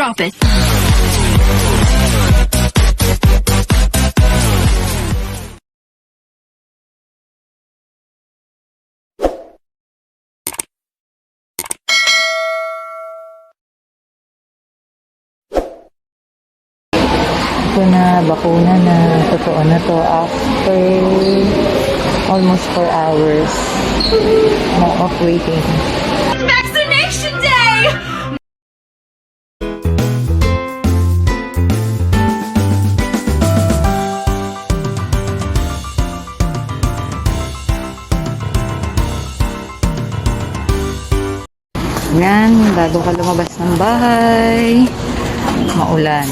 Drop it. Ito na, bakuna na. Totoo na to. After almost 4 hours of waiting. Vaccination day! Yan, bago ka lumabas ng bahay. Maulan.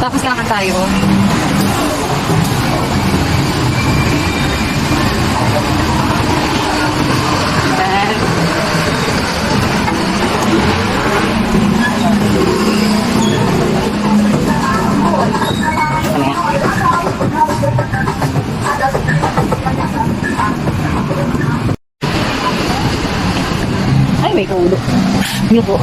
Tapos na tayo. May kulo. Yung po.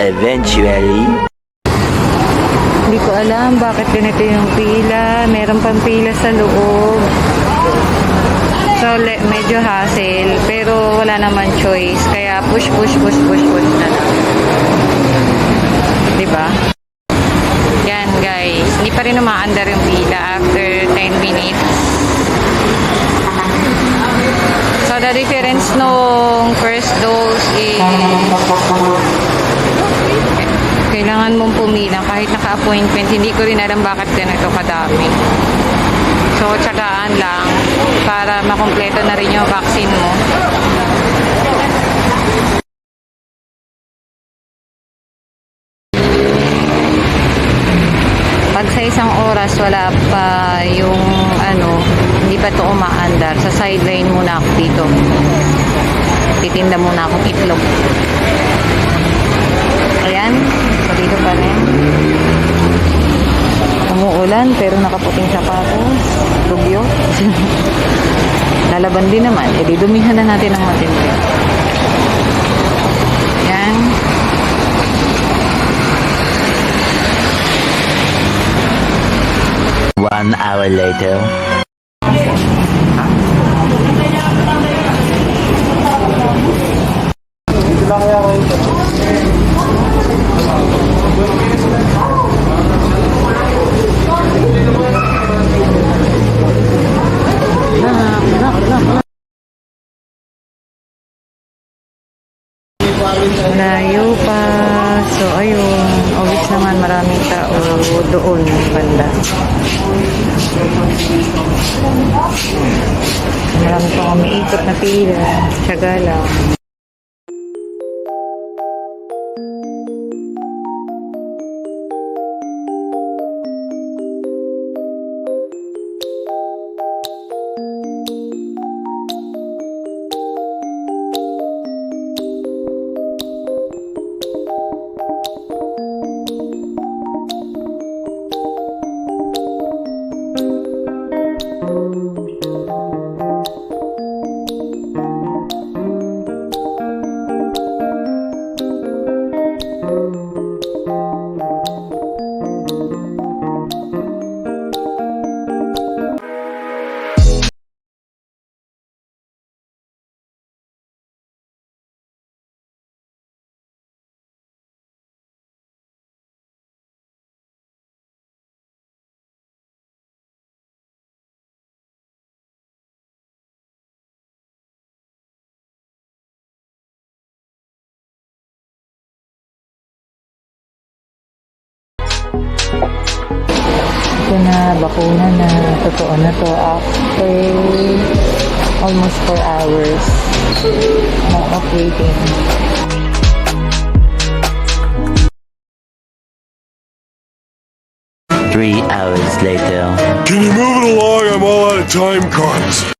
Eventually, ko alam bakit ganito yung pila. Meron pang pila sa loob. So, medyo hassle. Pero wala naman choice. Kaya push, push, push, push, push na lang. Diba? Yan, guys. Hindi pa rin umaandar yung pila after 10 minutes. So, the difference nung first dose is kailangan mong pumila kahit naka-appointment. Hindi ko rin alam bakit ganito kadami. So, tsagaan lang para makompleto na rin yung vaccine mo. Pag sa isang oras wala pa yung ano, hindi pa to umaandar, sa sideline muna ako dito. Titinda muna akong itlog. Ayan, dito pa rin. Umuulan pero nakaputing sapatos. Tubyo. Lalaban din naman. E di dumihan na natin ang matindi. Ayan. one hour later. Layo So, ayun. Obvious naman maraming tao doon banda. Marami pang umiikot na pila. Tiyaga lang. Ito na, bakuna na. Totoo na to. After almost 4 hours na of waiting. Three hours later. Can you move it along? I'm all out of time cards.